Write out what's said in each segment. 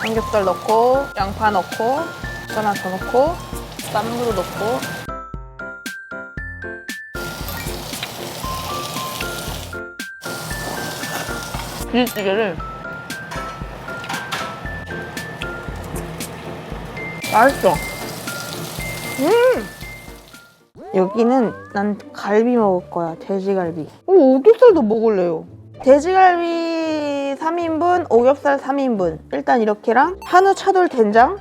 삼겹살 넣고 양파 넣고 하나 더 넣고 쌈무도 넣고 비빔찌개를 맛있어. 음! 여기는 난 갈비 먹을 거야. 돼지갈비. 오, 오겹살도 먹을래요. 돼지갈비 3인분, 오겹살 3인분. 일단 이렇게랑 한우 차돌 된장,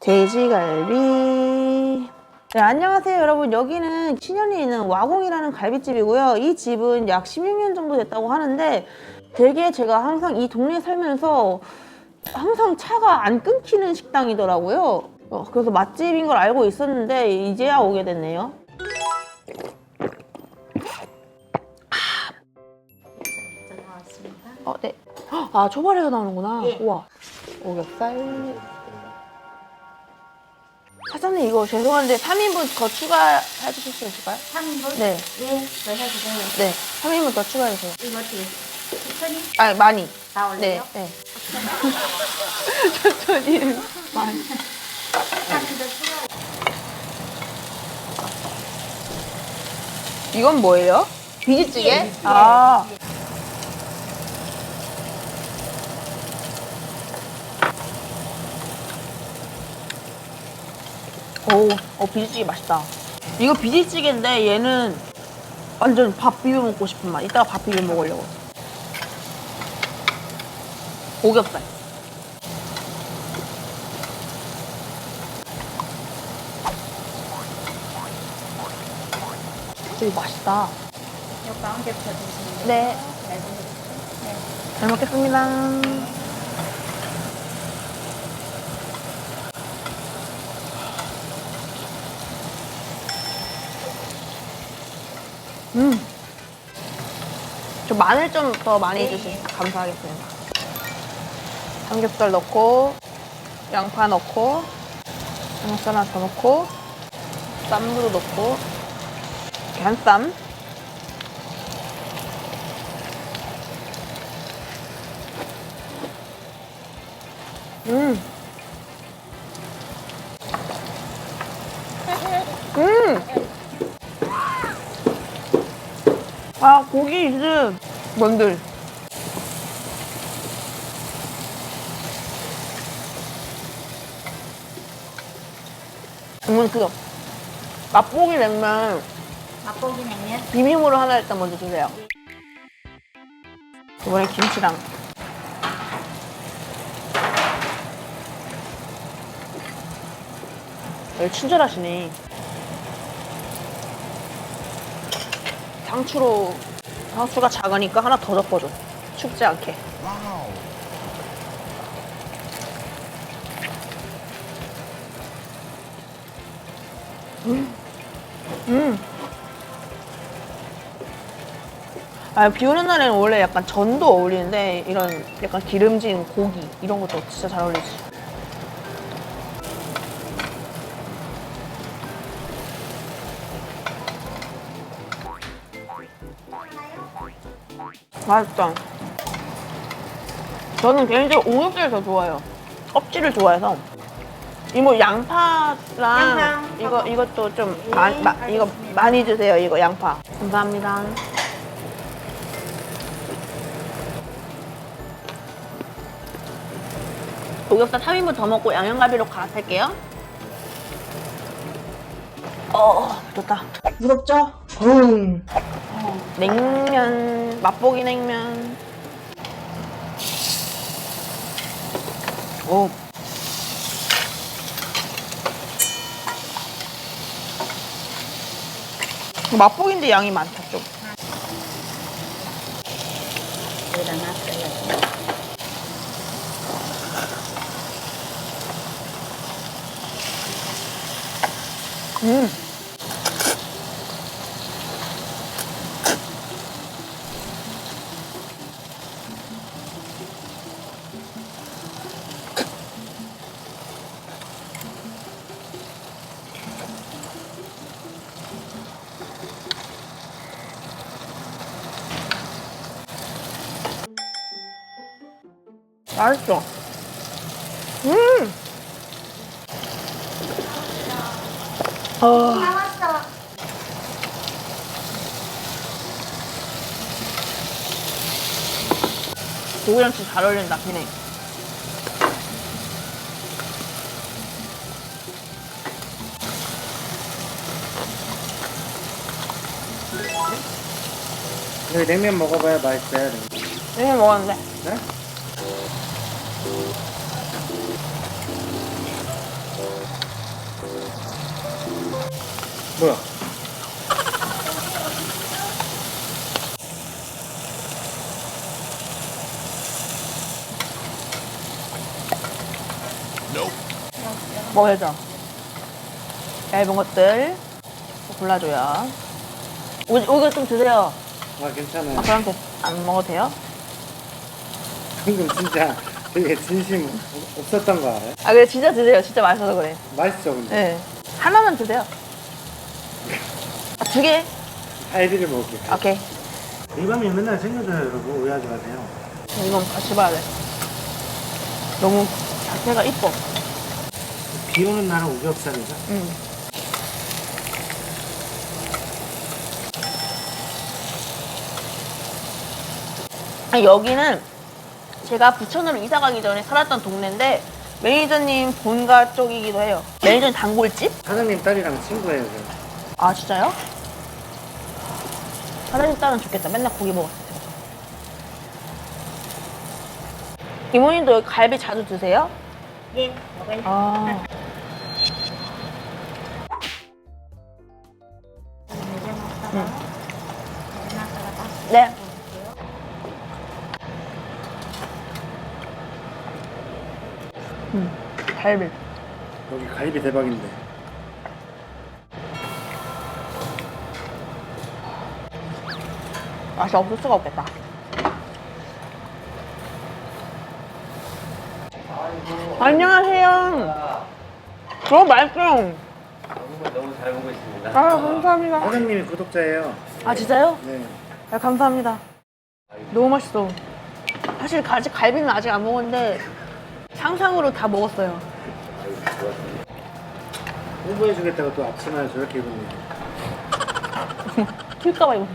돼지갈비. 네, 안녕하세요, 여러분. 여기는 신현리에 있는 와공이라는 갈비집이고요. 이 집은 약 16년 정도 됐다고 하는데 되게 제가 항상 이 동네에 살면서 항상 차가 안 끊기는 식당이더라고요. 어, 그래서 맛집인 걸 알고 있었는데 이제야 오게 됐네요. 어, 네. 아, 초벌에서 나오는구나. 예. 우와. 오겹살. 사장님, 이거 죄송한데 3인분 더 추가해 주실 수 있을까요? 3인분? 네. 네, 더 해주세요. 네. 3인분 더 추가해 주세요. 이거 어떻게? 천천히 아, 많이. 다 네. 올려요? 네. 천천히. 많이. 추가. 이건 뭐예요? 비지찌개? 예, 오, 어, 비지찌개 맛있다. 이거 비지찌개인데 얘는 완전 밥 비벼 먹고 싶은 맛. 이따가 밥 비벼 먹으려고. 오겹살. 되게 맛있다. 이거 펴주시면 돼요. 네. 네. 네. 잘 먹겠습니다. 마늘 좀 더 많이 해주시면 감사하겠습니다. 삼겹살 넣고, 양파 넣고, 양파 하나 더 넣고, 쌈무도 넣고, 계란쌈. 음. 음. 아, 고기 이즈 뭔들. 그러면 그거 맛보기 냉면 맛보기 냉면. 비빔으로 하나 일단 먼저 주세요. 이번에 김치랑 왜 친절하시네. 상추로 상추가 작으니까 하나 더 덮어줘. 춥지 않게. 음. 음. 아, 비 오는 날에는 원래 약간 전도 어울리는데 이런 약간 기름진 고기 이런 것도 진짜 잘 어울리지. 맛있다. 저는 개인적으로 오겹살을 더 좋아해요. 껍질을 좋아해서. 이모 양파랑 양파. 이거 이것도 좀 마, 마, 이거 많이 주세요. 이거 양파. 감사합니다. 오겹살 3인분 더 먹고 양념갈비로 갈아탈게요. 어, 좋다. 무섭죠? 음. 냉면, 맛보기 냉면. 오. 맛보기인데 양이 많다, 좀. 음. 맛있어. 음! 어, 나왔어. 고기랑 진짜 잘 어울린다, 비냉. 여기 냉면 먹어봐야 맛있어요. 냉면. 냉면 먹었는데. 네? 뭐야? 먹어야죠. 얇은 것들 골라줘요. 오, 오이가 좀 드세요. 아 괜찮아요. 아, 됐- 안 먹어도 돼요? 방금 진짜 되게 진심 없- 없었던 거 알아요? 아, 그래, 진짜 드세요. 진짜 맛있어서 그래. 맛있죠 근데? 네. 하나만 드세요. 아, 두 개? 갈비를 먹을게요. 오케이. 이밤이 맨날 챙겨줘요 여러분 오해하지 마세요. 이건 같이 봐야 돼. 너무 자체가 이뻐. 비 오는 날은 우겹살이죠. 응. 아, 여기는 제가 부천으로 이사 가기 전에 살았던 동네인데 매니저님 본가 쪽이기도 해요. 매니저님 단골집? 사장님 딸이랑 친구예요. 저. 아 진짜요? 사장님 딸은 좋겠다. 맨날 고기 먹었을 때. 이모님도 여기 갈비 자주 드세요? 예, 먹어요. 아. 네. 음, 갈비. 여기 갈비 대박인데. 맛이 없을 수가 없겠다. 안녕하세요. 너무 맛있어요. 너무 잘 보고 있습니다. 아, 감사합니다. 사장님이 구독자예요. 아, 진짜요? 네. 아, 감사합니다. 너무 맛있어. 사실 아직 갈비는 아직 안 먹었는데 상상으로 다 먹었어요. 홍보해주겠다고 또 앞치마를 저렇게 입었네요. 튈까봐 이거.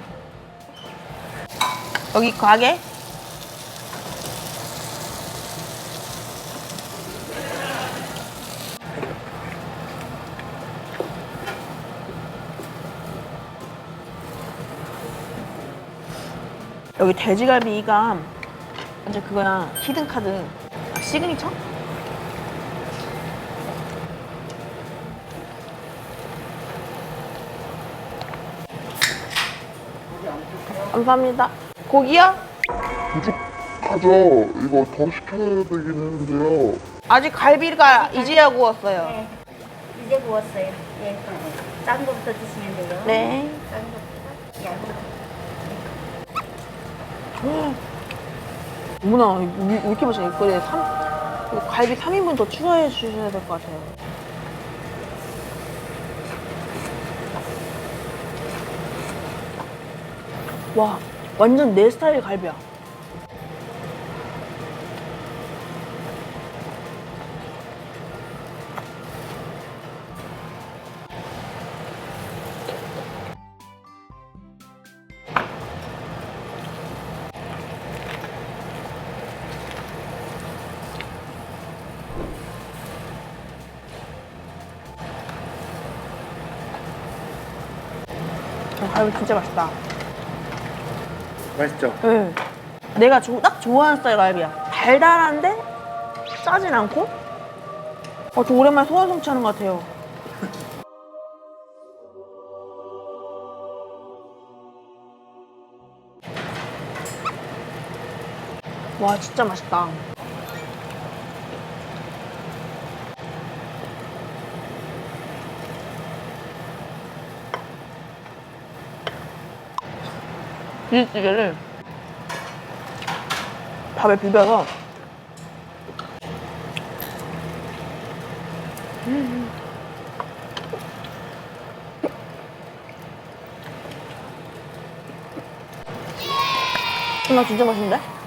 여기 가게? 여기 돼지갈비가 완전 그거야 히든 카드 아, 시그니처? 감사합니다. 고기요? 부족하죠. 이거 더 시켜야 되긴 했는데요. 아직 갈비가 이제야 구웠어요. 네. 이제 구웠어요. 예. 짠 거부터 드시면 돼요. 네. 짠 거부터. 얇은 어머나, 맛있어? 그래, 3, 이거 갈비 3인분 더 추가해 주셔야 될 것 같아요. 와, 완전 내 스타일 갈비야. 어, 갈비 진짜 맛있다. 맛있죠? 네. 내가 조- 딱 좋아하는 스타일 갈비야. 달달한데 짜진 않고. 어, 저 오랜만에 소화 성취하는 것 같아요. 와, 진짜 맛있다. 이 찌개를 밥에 비벼서 음. 나 진짜 맛있는데?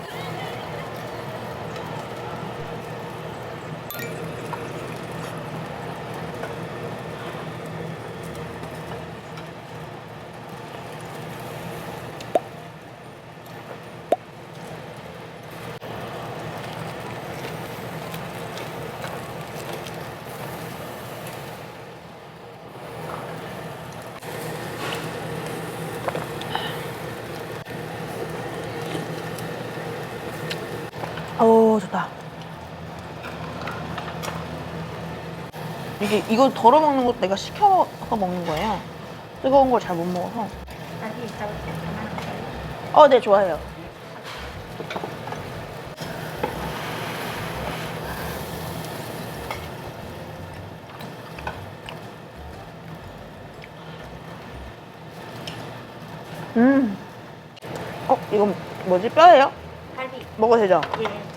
오 좋다. 이게 이거 덜어 먹는 것도 내가 시켜서 먹는 거예요. 뜨거운 걸 잘 못 먹어서. 어, 네 좋아해요. 음. 어, 이건 뭐지? 뼈예요? 갈비. 먹어도 되죠? 예.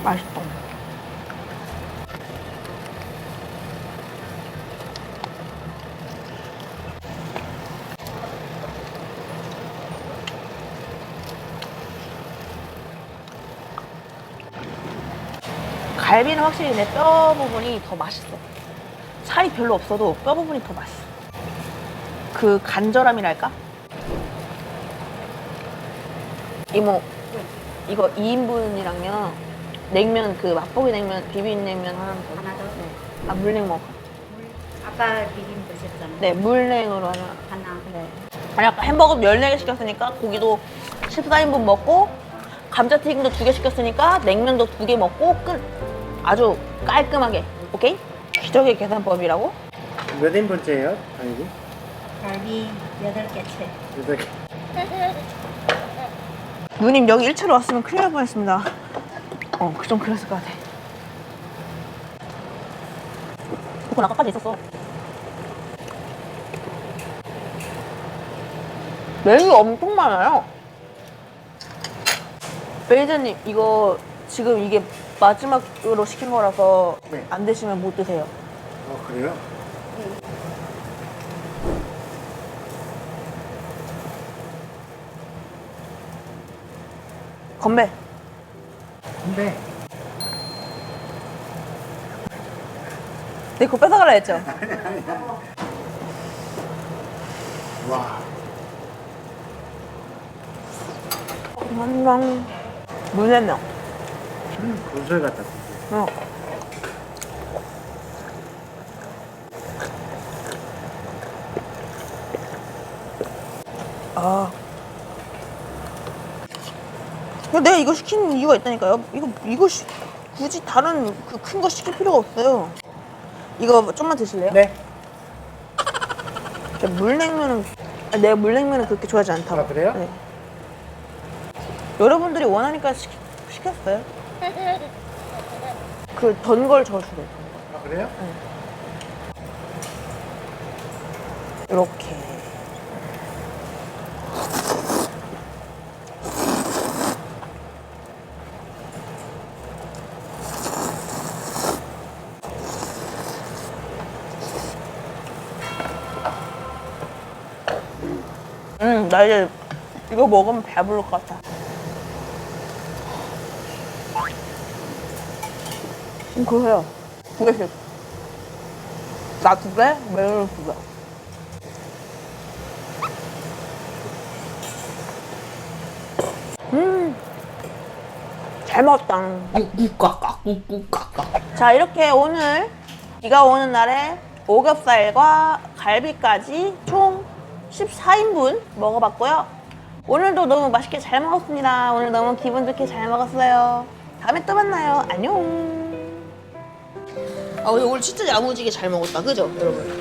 맛있다. 갈비는 확실히 내 뼈 부분이 더 맛있어. 살이 별로 없어도 뼈 부분이 더 맛있어. 그 간절함이랄까? 이모, 이거 2인분이랑요. 냉면 그 맛보기 냉면 비빔냉면 하나 더. 하나 더. 네. 아 물냉 먹어. 물. 아까 비빔 드셨잖아요. 네 물냉으로 하나. 하나. 네. 아니 아까 햄버거 14개 시켰으니까 고기도 14인분 먹고 감자튀김도 2개 시켰으니까 냉면도 2개 먹고 끝. 아주 깔끔하게. 오케이? 기적의 계산법이라고? 몇 인분째예요? 당연히? 갈비 여덟 개 채. 여덟 개. 누님 여기 1차로 왔으면 큰일 날 뻔했습니다. 어, 그 좀 그랬을 것 같아. 그건 아까까지 있었어. 메뉴 엄청 많아요. 메이저님 이거 지금 이게 마지막으로 시킨 거라서 네. 안 드시면 못 드세요. 어, 그래요? 건배. 근데 내 거 뺏어가라 했죠? 와. 완전 물냉면. 음, 구슬 같다. 어. 아. 야, 내가 이거 시키는 이유가 있다니까요. 이거 이거 시, 굳이 다른 그 큰 거 시킬 필요가 없어요. 이거 좀만 드실래요? 네. 근데 물냉면은 아, 내가 물냉면은 그렇게 좋아하지 않다고. 아, 그래요? 네. 여러분들이 원하니까 시, 시켰어요. 그 던 걸 저주래. 아, 그래요? 이렇게. 음, 나 이제 이거 먹으면 배부를 것 같아. 음, 그래요. 두 개씩. 나 두 개, 메뉴 두 개. 음, 잘 먹었다. 자, 이렇게 오늘 비가 오는 날에 오겹살과 갈비까지 총 14인분 먹어봤고요. 오늘도 너무 맛있게 잘 먹었습니다. 오늘 너무 기분 좋게 잘 먹었어요. 다음에 또 만나요. 안녕. 아, 오늘 진짜 야무지게 잘 먹었다. 그죠, 여러분?